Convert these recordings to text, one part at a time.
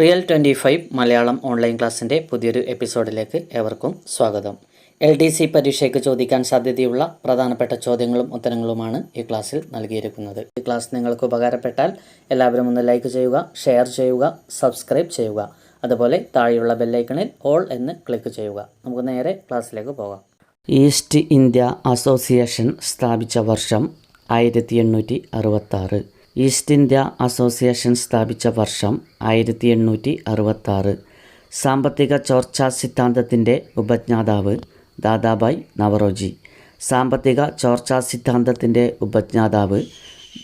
Real twenty five Malayalam online ക്ലാസ്സിന്റെ പുതിയൊരു എപ്പിസോഡിലേക്ക് ഏവർക്കും സ്വാഗതം. എൽ ഡി സി പരീക്ഷയ്ക്ക് ചോദിക്കാൻ സാധ്യതയുള്ള പ്രധാനപ്പെട്ട ചോദ്യങ്ങളും ഉത്തരങ്ങളുമാണ് ഈ ക്ലാസ്സിൽ നൽകിയിരിക്കുന്നത്. ഈ ക്ലാസ് നിങ്ങൾക്ക് ഉപകാരപ്പെട്ടാൽ എല്ലാവരും ഒന്ന് ലൈക്ക് ചെയ്യുക ഷെയർ ചെയ്യുക സബ്സ്ക്രൈബ് ചെയ്യുക. അതുപോലെ താഴെയുള്ള ബെല്ലൈക്കണിൽ ഓൾ എന്ന് ക്ലിക്ക് ചെയ്യുക. നമുക്ക് നേരെ ക്ലാസ്സിലേക്ക് പോകാം. ഈസ്റ്റ് ഇന്ത്യ അസോസിയേഷൻ സ്ഥാപിച്ച വർഷം ആയിരത്തി എണ്ണൂറ്റി അറുപത്താറ്. ഈസ്റ്റ് ഇന്ത്യ അസോസിയേഷൻ സ്ഥാപിച്ച വർഷം ആയിരത്തി എണ്ണൂറ്റി അറുപത്താറ് സാമ്പത്തിക ചോർച്ചാ സിദ്ധാന്തത്തിന്റെ ഉപജ്ഞാതാവ് ദാദാബായ് നവറോജി. സാമ്പത്തിക ചോർച്ചാ സിദ്ധാന്തത്തിന്റെ ഉപജ്ഞാതാവ്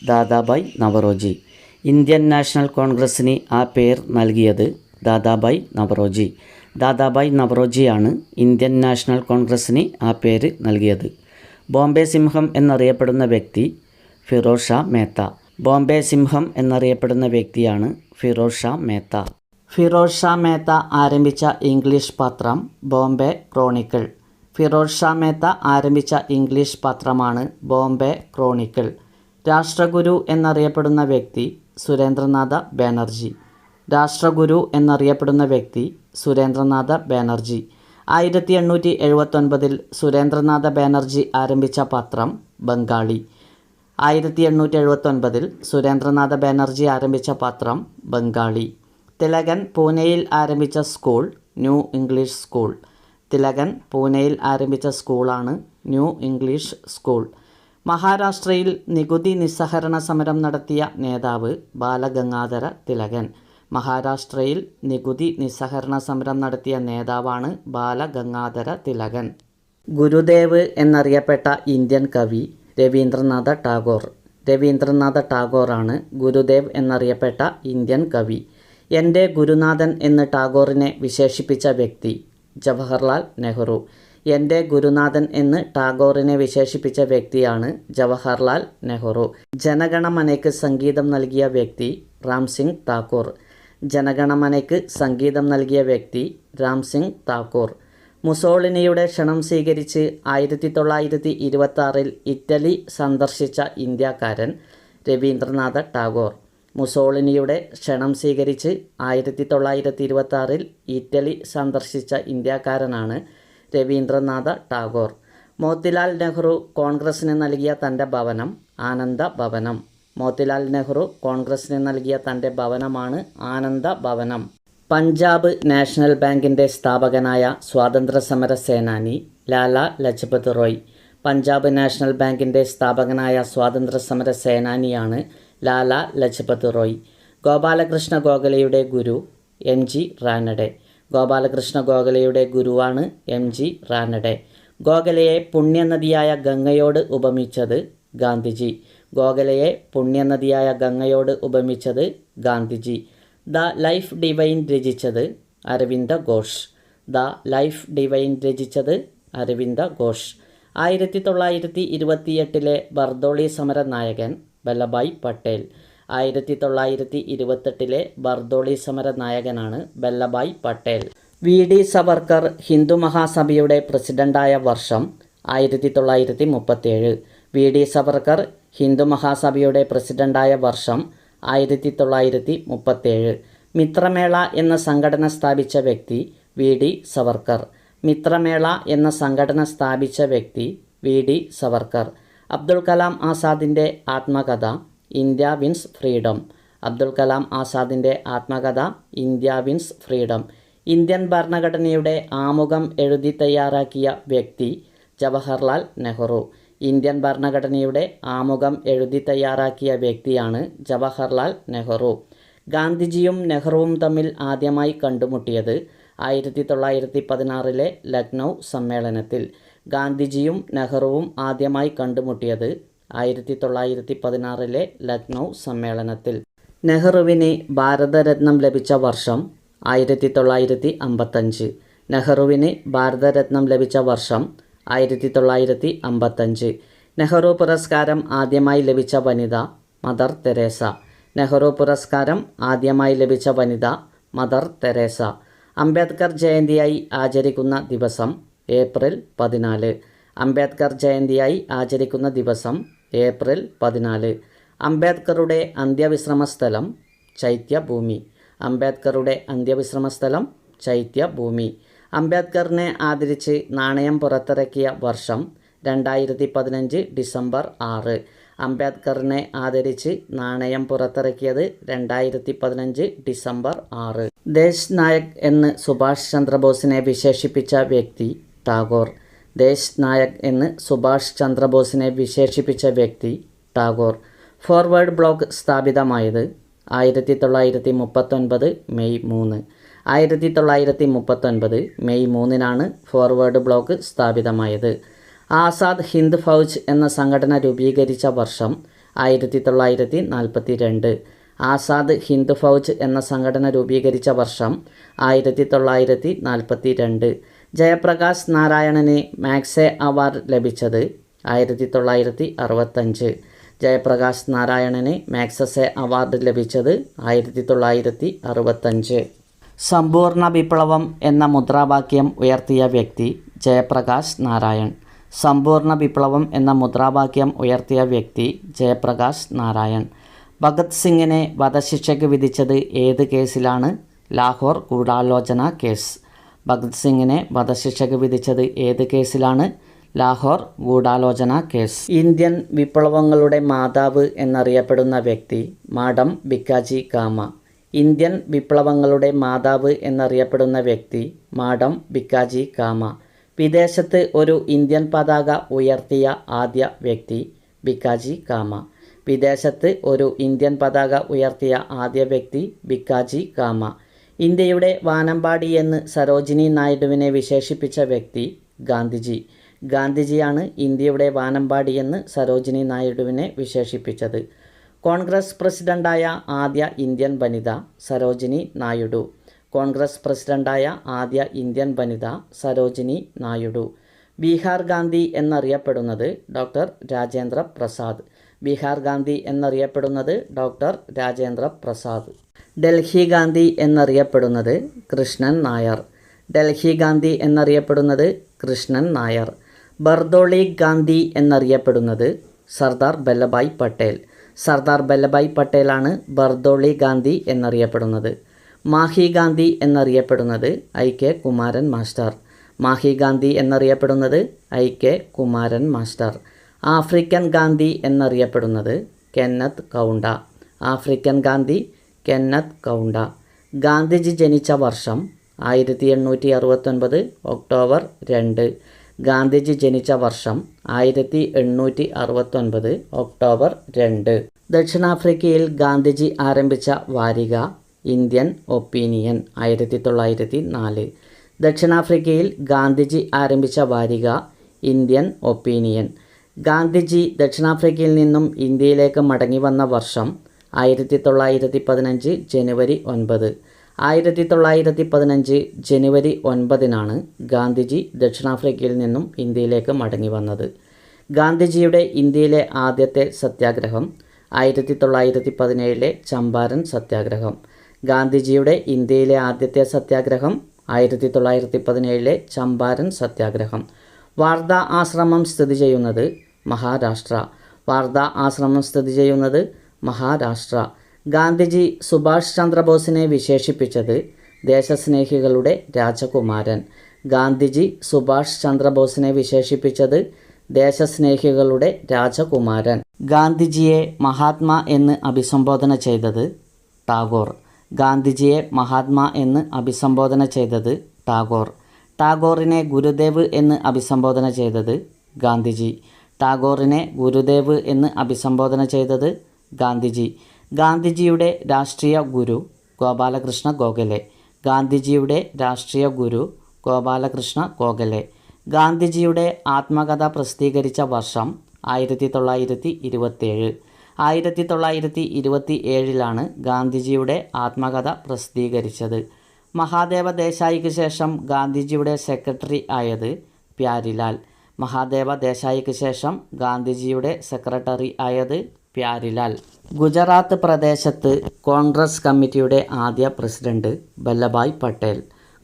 ദാദാബായ് നവറോജി. ഇന്ത്യൻ നാഷണൽ കോൺഗ്രസ്സിന് ആ പേർ നൽകിയത് ദാദാബായ് നവറോജി. ദാദാബായ് നവറോജിയാണ് ഇന്ത്യൻ നാഷണൽ കോൺഗ്രസ്സിന് ആ പേര് നൽകിയത്. ബോംബെ സിംഹം എന്നറിയപ്പെടുന്ന വ്യക്തി ഫിറോഷ മേത്ത. ബോംബെ സിംഹം എന്നറിയപ്പെടുന്ന വ്യക്തിയാണ് ഫിറോസ് ഷാ മേത്ത. ഫിറോസ് ഷാ മേത്ത ആരംഭിച്ച ഇംഗ്ലീഷ് പത്രം ബോംബെ ക്രോണിക്കിൾ. ഫിറോസ് ഷാ മേത്ത ആരംഭിച്ച ഇംഗ്ലീഷ് പത്രമാണ് ബോംബെ ക്രോണിക്കിൾ. രാഷ്ട്രഗുരു എന്നറിയപ്പെടുന്ന വ്യക്തി സുരേന്ദ്രനാഥ ബാനർജി. രാഷ്ട്രഗുരു എന്നറിയപ്പെടുന്ന വ്യക്തി സുരേന്ദ്രനാഥ ബാനർജി. ആയിരത്തി എണ്ണൂറ്റി എഴുപത്തൊൻപതിൽ സുരേന്ദ്രനാഥ ബാനർജി ആരംഭിച്ച പത്രം ബംഗാളി. ആയിരത്തി എണ്ണൂറ്റി എഴുപത്തൊൻപതിൽ സുരേന്ദ്രനാഥ ബാനർജി ആരംഭിച്ച പത്രം ബംഗാളി. തിലകൻ പൂനെയിൽ ആരംഭിച്ച school new English school. Tilak പൂനെയിൽ ആരംഭിച്ച സ്കൂളാണ് ന്യൂ ഇംഗ്ലീഷ് സ്കൂൾ. മഹാരാഷ്ട്രയിൽ നികുതി നിസ്സഹരണ സമരം നടത്തിയ നേതാവ് ബാലഗംഗാധര തിലകൻ. മഹാരാഷ്ട്രയിൽ നികുതി നിസ്സഹരണ സമരം നടത്തിയ നേതാവാണ് ബാലഗംഗാധര തിലകൻ. ഗുരുദേവ് എന്നറിയപ്പെട്ട ഇന്ത്യൻ കവി രവീന്ദ്രനാഥ ടാഗോർ. രവീന്ദ്രനാഥ ടാഗോറാണ് ഗുരുദേവ് എന്നറിയപ്പെട്ട ഇന്ത്യൻ കവി. എന്റെ ഗുരുനാഥൻ എന്ന് ടാഗോറിനെ വിശേഷിപ്പിച്ച വ്യക്തി ജവഹർലാൽ നെഹ്റു. എന്റെ ഗുരുനാഥൻ എന്ന് ടാഗോറിനെ വിശേഷിപ്പിച്ച വ്യക്തിയാണ് ജവഹർലാൽ നെഹ്റു. ജനഗണമനയ്ക്ക് സംഗീതം നൽകിയ വ്യക്തി റാം സിംഗ് താക്കൂർ. ജനഗണമനയ്ക്ക് സംഗീതം നൽകിയ വ്യക്തി രാം സിംഗ് താക്കൂർ. മുസോളിനിയുടെ ക്ഷണം സ്വീകരിച്ച് ആയിരത്തി തൊള്ളായിരത്തി ഇരുപത്തി ആറിൽ ഇറ്റലി സന്ദർശിച്ച ഇന്ത്യക്കാരൻ രവീന്ദ്രനാഥ ടാഗോർ. മുസോളിനിയുടെ ക്ഷണം സ്വീകരിച്ച് ആയിരത്തി തൊള്ളായിരത്തി ഇരുപത്തി ആറിൽ ഇറ്റലി സന്ദർശിച്ച ഇന്ത്യക്കാരനാണ് രവീന്ദ്രനാഥ ടാഗോർ. മോത്തിലാൽ നെഹ്റു കോൺഗ്രസിന് നൽകിയ തന്റെ ഭവനം ആനന്ദ ഭവനം. മോത്തിലാൽ നെഹ്റു കോൺഗ്രസിന് നൽകിയ തന്റെ ഭവനമാണ് ആനന്ദ ഭവനം. പഞ്ചാബ് നാഷണൽ ബാങ്കിന്റെ സ്ഥാപകനായ സ്വാതന്ത്ര്യ സമര സേനാനി ലാല ലജ്പത് റോയ്. പഞ്ചാബ് നാഷണൽ ബാങ്കിന്റെ സ്ഥാപകനായ സ്വാതന്ത്ര്യ സമര സേനാനിയാണ് ലാല ലജ്പത് റോയ്. ഗോപാലകൃഷ്ണ ഗോഖലയുടെ ഗുരു എം ജി റാനഡെ. ഗോപാലകൃഷ്ണ ഗോഖലെയുടെ ഗുരുവാണ് എം ജി റാനഡെ. ഗോഖലയെ പുണ്യനദിയായ ഗംഗയോട് ഉപമിച്ചത് ഗാന്ധിജി. ഗോഖലയെ പുണ്യനദിയായ ഗംഗയോട് ഉപമിച്ചത് ഗാന്ധിജി. ദ ലൈഫ് ഡിവൈൻ രചിച്ചത് Aurobindo Ghosh. The life divine രചിച്ചത് അരവിന്ദ ഘോഷ്. ആയിരത്തി തൊള്ളായിരത്തി ഇരുപത്തിയെട്ടിലെ ബർദോളി സമര നായകൻ വല്ലഭായ് പട്ടേൽ. ആയിരത്തി തൊള്ളായിരത്തി ഇരുപത്തെട്ടിലെ ബർദോളി സമര നായകനാണ് വല്ലഭായ് പട്ടേൽ. വി. ഡി. സവർക്കർ ഹിന്ദു മഹാസഭയുടെ പ്രസിഡന്റായ വർഷം ആയിരത്തി തൊള്ളായിരത്തി മുപ്പത്തേഴ് വി. ഡി. സവർക്കർ ഹിന്ദു മഹാസഭയുടെ പ്രസിഡന്റായ വർഷം ആയിരത്തി തൊള്ളായിരത്തി മുപ്പത്തേഴ് മിത്രമേള എന്ന സംഘടന സ്ഥാപിച്ച വ്യക്തി വി. ഡി. സവർക്കർ. മിത്രമേള എന്ന സംഘടന സ്ഥാപിച്ച വ്യക്തി വി. ഡി. സവർക്കർ. അബ്ദുൽ കലാം ആസാദിന്റെ ആത്മകഥ India wins freedom. Abdul Kalam ആസാദിന്റെ ആത്മകഥ ഇന്ത്യ വിൻസ് ഫ്രീഡം. ഇന്ത്യൻ ഭരണഘടനയുടെ ആമുഖം എഴുതി തയ്യാറാക്കിയ വ്യക്തി ജവഹർലാൽ നെഹ്റു. ഇന്ത്യൻ ഭരണഘടനയുടെ ആമുഖം എഴുതി തയ്യാറാക്കിയ വ്യക്തിയാണ് ജവഹർലാൽ നെഹ്റു. ഗാന്ധിജിയും നെഹ്റുവും തമ്മിൽ ആദ്യമായി കണ്ടുമുട്ടിയത് ആയിരത്തി തൊള്ളായിരത്തി പതിനാറിലെ ലക്നൗ സമ്മേളനത്തിൽ. ഗാന്ധിജിയും നെഹ്റുവും ആദ്യമായി കണ്ടുമുട്ടിയത് ആയിരത്തി തൊള്ളായിരത്തി പതിനാറിലെ ലക്നൗ സമ്മേളനത്തിൽ. നെഹ്റുവിന് ഭാരതരത്നം ലഭിച്ച വർഷം ആയിരത്തി തൊള്ളായിരത്തി അമ്പത്തഞ്ച് നെഹ്റുവിന് ഭാരതരത്നം ലഭിച്ച വർഷം ആയിരത്തി തൊള്ളായിരത്തി അമ്പത്തഞ്ച് നെഹ്റു പുരസ്കാരം ആദ്യമായി ലഭിച്ച വനിത മദർ തെരേസ. നെഹ്റു പുരസ്കാരം ആദ്യമായി ലഭിച്ച വനിത മദർ തെരേസ. അംബേദ്കർ ജയന്തിയായി ആചരിക്കുന്ന ദിവസം ഏപ്രിൽ പതിനാല്. അംബേദ്കർ ജയന്തിയായി ആചരിക്കുന്ന ദിവസം ഏപ്രിൽ പതിനാല്. അംബേദ്കറുടെ അന്ത്യവിശ്രമ സ്ഥലം ചൈത്യഭൂമി. അംബേദ്കറുടെ അന്ത്യവിശ്രമ സ്ഥലം ചൈത്യഭൂമി. അംബേദ്കറിനെ ആദരിച്ച് നാണയം പുറത്തിറക്കിയ വർഷം രണ്ടായിരത്തി പതിനഞ്ച് ഡിസംബർ ആറ്. അംബേദ്കറിനെ ആദരിച്ച് നാണയം പുറത്തിറക്കിയത് രണ്ടായിരത്തി പതിനഞ്ച് ഡിസംബർ ആറ്. ദേശ് നായക് എന്ന് സുഭാഷ് ചന്ദ്രബോസിനെ വിശേഷിപ്പിച്ച വ്യക്തി ടാഗോർ. ദേശ് നായക് എന്ന് സുഭാഷ് ചന്ദ്രബോസിനെ വിശേഷിപ്പിച്ച വ്യക്തി ടാഗോർ. ഫോർവേഡ് ബ്ലോക്ക് സ്ഥാപിതമായത് ആയിരത്തി തൊള്ളായിരത്തി മുപ്പത്തൊൻപത് മെയ് മൂന്ന്. ആയിരത്തി തൊള്ളായിരത്തി മുപ്പത്തൊൻപത് മെയ് മൂന്നിനാണ് ഫോർവേഡ് ബ്ലോക്ക് സ്ഥാപിതമായത്. ആസാദ് ഹിന്ദ് ഫൗജ് എന്ന സംഘടന രൂപീകരിച്ച വർഷം ആയിരത്തി തൊള്ളായിരത്തി നാൽപ്പത്തി രണ്ട് ആസാദ് ഹിന്ദ് ഫൗജ് എന്ന സംഘടന രൂപീകരിച്ച വർഷം ആയിരത്തി തൊള്ളായിരത്തി നാൽപ്പത്തി രണ്ട് ജയപ്രകാശ് നാരായണന് മാക്സെ അവാർഡ് ലഭിച്ചത് ആയിരത്തി തൊള്ളായിരത്തി അറുപത്തഞ്ച് ജയപ്രകാശ് നാരായണന് മാക്സസെ അവാർഡ് ലഭിച്ചത് ആയിരത്തി തൊള്ളായിരത്തി അറുപത്തഞ്ച് സമ്പൂർണ വിപ്ലവം എന്ന മുദ്രാവാക്യം ഉയർത്തിയ വ്യക്തി ജയപ്രകാശ് നാരായൺ. സമ്പൂർണ വിപ്ലവം എന്ന മുദ്രാവാക്യം ഉയർത്തിയ വ്യക്തി ജയപ്രകാശ് നാരായൺ. ഭഗത് സിംഗിനെ വധശിക്ഷയ്ക്ക് വിധിച്ചത് ഏത് കേസിലാണ്? ലാഹോർ ഗൂഢാലോചന കേസ്. ഭഗത് സിംഗിനെ വധശിക്ഷയ്ക്ക് വിധിച്ചത് ഏത് കേസിലാണ്? ലാഹോർ ഗൂഢാലോചന കേസ്. ഇന്ത്യൻ വിപ്ലവങ്ങളുടെ മാതാവ് എന്നറിയപ്പെടുന്ന വ്യക്തി മാഡം ബിക്കാജി കാമ. ഇന്ത്യൻ വിപ്ലവങ്ങളുടെ മാതാവ് എന്നറിയപ്പെടുന്ന വ്യക്തി മാഡം ബിക്കാജി കാമ. വിദേശത്ത് ഒരു ഇന്ത്യൻ പതാക ഉയർത്തിയ ആദ്യ വ്യക്തി ബിക്കാജി കാമ. വിദേശത്ത് ഒരു ഇന്ത്യൻ പതാക ഉയർത്തിയ ആദ്യ വ്യക്തി ബിക്കാജി കാമ. ഇന്ത്യയുടെ വാനമ്പാടി എന്ന് സരോജിനി നായിഡുവിനെ വിശേഷിപ്പിച്ച വ്യക്തി ഗാന്ധിജി. ഗാന്ധിജിയാണ് ഇന്ത്യയുടെ വാനമ്പാടി എന്ന് സരോജിനി നായിഡുവിനെ വിശേഷിപ്പിച്ചത്. കോൺഗ്രസ് പ്രസിഡന്റായ ആദ്യ ഇന്ത്യൻ വനിത സരോജിനി നായിഡു. കോൺഗ്രസ് പ്രസിഡന്റായ ആദ്യ ഇന്ത്യൻ വനിത സരോജിനി നായിഡു. ബീഹാർ ഗാന്ധി എന്നറിയപ്പെടുന്നത് ഡോക്ടർ രാജേന്ദ്ര പ്രസാദ്. ബീഹാർ ഗാന്ധി എന്നറിയപ്പെടുന്നത് ഡോക്ടർ രാജേന്ദ്ര പ്രസാദ്. ഡൽഹി ഗാന്ധി എന്നറിയപ്പെടുന്നത് കൃഷ്ണൻ നായർ. ഡൽഹി ഗാന്ധി എന്നറിയപ്പെടുന്നത് കൃഷ്ണൻ നായർ. ബർദോളി ഗാന്ധി എന്നറിയപ്പെടുന്നത് സർദാർ വല്ലഭായ് പട്ടേൽ. സർദാർ വല്ലഭായ് പട്ടേലാണ് ബർദോളി ഗാന്ധി എന്നറിയപ്പെടുന്നത്. മാഹി ഗാന്ധി എന്നറിയപ്പെടുന്നത് I K Kumaran master. Mahe Gandhi എന്നറിയപ്പെടുന്നത് I K Kumaran master. African Gandhi എന്നറിയപ്പെടുന്നത് Kenneth Kaunda. African Gandhi Kenneth Kaunda. Gandhiji ജനിച്ച വർഷം ആയിരത്തി എണ്ണൂറ്റി അറുപത്തൊൻപത് ഒക്ടോബർ രണ്ട്. ഗാന്ധിജി ജനിച്ച വർഷം ആയിരത്തി എണ്ണൂറ്റി അറുപത്തൊൻപത് ഒക്ടോബർ രണ്ട്. ദക്ഷിണാഫ്രിക്കയിൽ ഗാന്ധിജി ആരംഭിച്ച വാരിക ഇന്ത്യൻ ഒപ്പീനിയൻ ആയിരത്തി തൊള്ളായിരത്തി നാല്. ദക്ഷിണാഫ്രിക്കയിൽ ഗാന്ധിജി ആരംഭിച്ച വാരിക ഇന്ത്യൻ ഒപ്പീനിയൻ. ഗാന്ധിജി ദക്ഷിണാഫ്രിക്കയിൽ നിന്നും ഇന്ത്യയിലേക്ക് മടങ്ങി വന്ന വർഷം ആയിരത്തി തൊള്ളായിരത്തി പതിനഞ്ച് ജനുവരി ഒൻപത്. ആയിരത്തി തൊള്ളായിരത്തി പതിനഞ്ച് ജനുവരി ഒൻപതിനാണ് ഗാന്ധിജി ദക്ഷിണാഫ്രിക്കയിൽ നിന്നും ഇന്ത്യയിലേക്ക് മടങ്ങി വന്നത്. ഗാന്ധിജിയുടെ ഇന്ത്യയിലെ ആദ്യത്തെ സത്യാഗ്രഹം ആയിരത്തി തൊള്ളായിരത്തി പതിനേഴിലെ ചമ്പാരൻ സത്യാഗ്രഹം. ഗാന്ധിജിയുടെ ഇന്ത്യയിലെ ആദ്യത്തെ സത്യാഗ്രഹം ആയിരത്തി തൊള്ളായിരത്തി പതിനേഴിലെ ചമ്പാരൻ സത്യാഗ്രഹം. വാർധ ആശ്രമം സ്ഥിതി ചെയ്യുന്നത് മഹാരാഷ്ട്ര. വാർധ ആശ്രമം സ്ഥിതി ചെയ്യുന്നത് മഹാരാഷ്ട്ര. ഗാന്ധിജി സുഭാഷ് ചന്ദ്രബോസിനെ വിശേഷിപ്പിച്ചത് ദേശസ്നേഹികളുടെ രാജകുമാരൻ. ഗാന്ധിജി സുഭാഷ് ചന്ദ്രബോസിനെ വിശേഷിപ്പിച്ചത് ദേശസ്നേഹികളുടെ രാജകുമാരൻ. ഗാന്ധിജിയെ മഹാത്മാ എന്ന് അഭിസംബോധന ചെയ്തത് ടാഗോർ. ഗാന്ധിജിയെ മഹാത്മാ എന്ന് അഭിസംബോധന ചെയ്തത് ടാഗോർ. ടാഗോറിനെ ഗുരുദേവ് എന്ന് അഭിസംബോധന ചെയ്തത് ഗാന്ധിജി. ടാഗോറിനെ ഗുരുദേവ് എന്ന് അഭിസംബോധന ചെയ്തത് ഗാന്ധിജി. ഗാന്ധിജിയുടെ രാഷ്ട്രീയ ഗുരു ഗോപാലകൃഷ്ണ ഗോഖലെ. ഗാന്ധിജിയുടെ രാഷ്ട്രീയ ഗുരു ഗോപാലകൃഷ്ണ ഗോഖലെ. ഗാന്ധിജിയുടെ ആത്മകഥ പ്രസിദ്ധീകരിച്ച വർഷം ആയിരത്തി തൊള്ളായിരത്തി ഇരുപത്തേഴ് ആയിരത്തി തൊള്ളായിരത്തി ഇരുപത്തി ഏഴിലാണ് ഗാന്ധിജിയുടെ ആത്മകഥ പ്രസിദ്ധീകരിച്ചത്. മഹാദേവ ദേശായിക്ക് ശേഷം ഗാന്ധിജിയുടെ സെക്രട്ടറി ആയത് പ്യാരിലാൽ. മഹാദേവ ദേശായിക്ക് ശേഷം ഗാന്ധിജിയുടെ സെക്രട്ടറി ആയത് പ്യാരിലാൽ. ഗുജറാത്ത് പ്രദേശത്ത് കോൺഗ്രസ് കമ്മിറ്റിയുടെ ആദ്യ പ്രസിഡന്റ് വല്ലഭായ് പട്ടേൽ.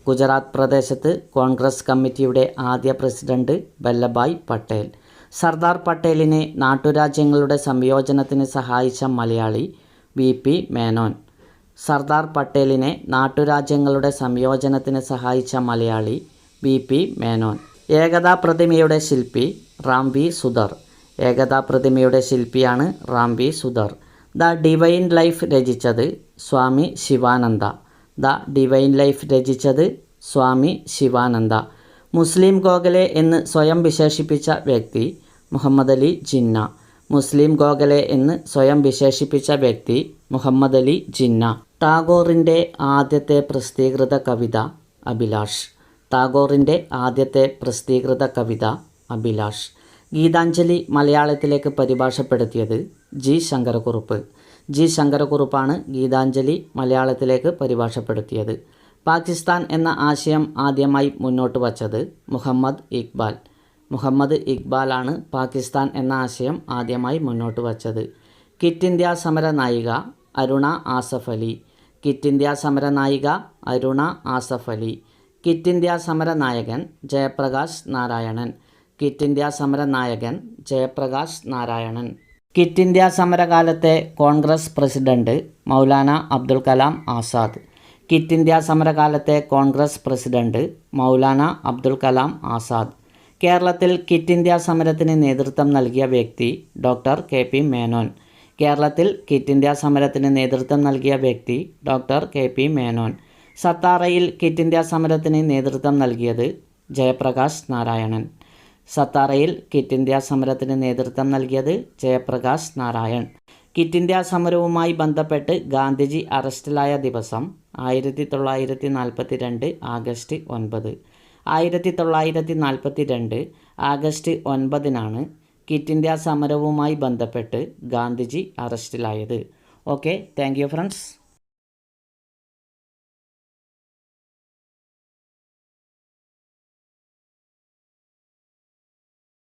ഗുജറാത്ത് പ്രദേശത്ത് കോൺഗ്രസ് കമ്മിറ്റിയുടെ ആദ്യ പ്രസിഡന്റ് വല്ലഭായ് പട്ടേൽ. സർദാർ പട്ടേലിനെ നാട്ടുരാജ്യങ്ങളുടെ സംയോജനത്തിന് സഹായിച്ച മലയാളി വി പി മേനോൻ. സർദാർ പട്ടേലിനെ നാട്ടുരാജ്യങ്ങളുടെ സംയോജനത്തിന് സഹായിച്ച മലയാളി വി പി മേനോൻ. ഏകതാ പ്രതിമയുടെ ശില്പി റാം വി സുധർ. ഏകതാ പ്രതിമയുടെ ശില്പിയാണ് Ram V Sutar. The divine life രചിച്ചത് Swami Sivananda. The divine life രചിച്ചത് സ്വാമി ശിവാനന്ദ. മുസ്ലിം ഗോഖലെ എന്ന് സ്വയം വിശേഷിപ്പിച്ച വ്യക്തി മുഹമ്മദ് അലി ജിന്ന. മുസ്ലിം ഗോഖലെ എന്ന് സ്വയം വിശേഷിപ്പിച്ച വ്യക്തി മുഹമ്മദ് അലി ജിന്ന. ടാഗോറിന്റെ ആദ്യത്തെ പ്രസിദ്ധീകൃത കവിത അഭിലാഷ്. ടാഗോറിന്റെ ആദ്യത്തെ പ്രസിദ്ധീകൃത കവിത അഭിലാഷ്. ഗീതാഞ്ജലി മലയാളത്തിലേക്ക് പരിഭാഷപ്പെടുത്തിയത് ജി ശങ്കരക്കുറുപ്പ്. ജി ശങ്കരക്കുറുപ്പാണ് ഗീതാഞ്ജലി മലയാളത്തിലേക്ക് പരിഭാഷപ്പെടുത്തിയത്. പാകിസ്ഥാൻ എന്ന ആശയം ആദ്യമായി മുന്നോട്ട് വച്ചത് മുഹമ്മദ് ഇക്ബാൽ. മുഹമ്മദ് ഇക്ബാലാണ് പാകിസ്ഥാൻ എന്ന ആശയം ആദ്യമായി മുന്നോട്ട് വച്ചത്. കിറ്റ് ഇന്ത്യ സമര നായിക അരുണ ആസഫ് അലി. കിറ്റ് ഇന്ത്യ സമര നായിക അരുണ ആസഫ് അലി. കിറ്റ് ഇന്ത്യ സമര നായകൻ ജയപ്രകാശ് നാരായണൻ. കിറ്റ് ഇന്ത്യ സമര നായകൻ Jayaprakash Narayan. Quit India സമരകാലത്തെ Congress president Maulana Abdul Kalam Azad. Quit India സമരകാലത്തെ Congress president Maulana Abdul Kalam Azad. കേരളത്തിൽ കിറ്റ് ഇന്ത്യ സമരത്തിന് നേതൃത്വം നൽകിയ വ്യക്തി ഡോക്ടർ കെ പി മേനോൻ. കേരളത്തിൽ കിറ്റ് ഇന്ത്യ സമരത്തിന് നേതൃത്വം നൽകിയ വ്യക്തി ഡോക്ടർ കെ പി മേനോൻ. സത്താറയിൽ കിറ്റ് ഇന്ത്യ സമരത്തിന് നേതൃത്വം നൽകിയത് ജയപ്രകാശ് നാരായണൻ. സത്താറയിൽ കിറ്റ് ഇന്ത്യ സമരത്തിന് നേതൃത്വം നൽകിയത് ജയപ്രകാശ് നാരായൺ. കിറ്റ് ഇന്ത്യ സമരവുമായി ബന്ധപ്പെട്ട് ഗാന്ധിജി അറസ്റ്റിലായ ദിവസം ആയിരത്തി തൊള്ളായിരത്തി നാൽപ്പത്തി രണ്ട് ആഗസ്റ്റ് ഒൻപത്. ആയിരത്തി തൊള്ളായിരത്തി നാൽപ്പത്തി രണ്ട് ആഗസ്റ്റ് ഒൻപതിനാണ് കിറ്റ് ഇന്ത്യ സമരവുമായി ബന്ധപ്പെട്ട് ഗാന്ധിജി അറസ്റ്റിലായത്. Okay thank you friends.